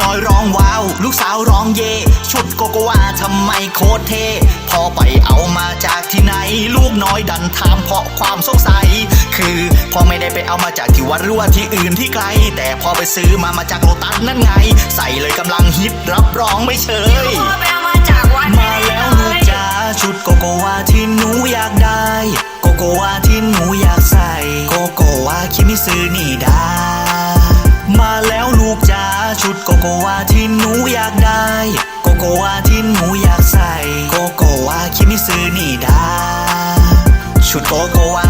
น้อยร้องว้าว ลูกสาวร้องเย่ชุดโกโกวาทำไมโคตรเท่พอไปเอามาจากที่ไหน ลูกน้อยดันถามเพราะความสงสัย คือพอไม่ได้ไปเอามาจากที่วัดหรือว่าที่อื่นที่ไกล แต่พอไปซื้อมามาจากโลตัสนั่นไง ใส่เลยกำลังฮิตรับรองไม่เชยพ่อไปเอามาจากวัดมาแล้วลูกจ๋าชุดโกโกวาที่หนูอยากได้ โกโกวาที่หนูอยากใส่ โกโกวาคิมิซึนี่ดามาแล้วลูกจ๋า ชุดโกโกวาที่หนูอยากได้ โกโกวาที่หนูอยากใส่ โกโกวาคิมิซึนี่ดาชุดโกโกวา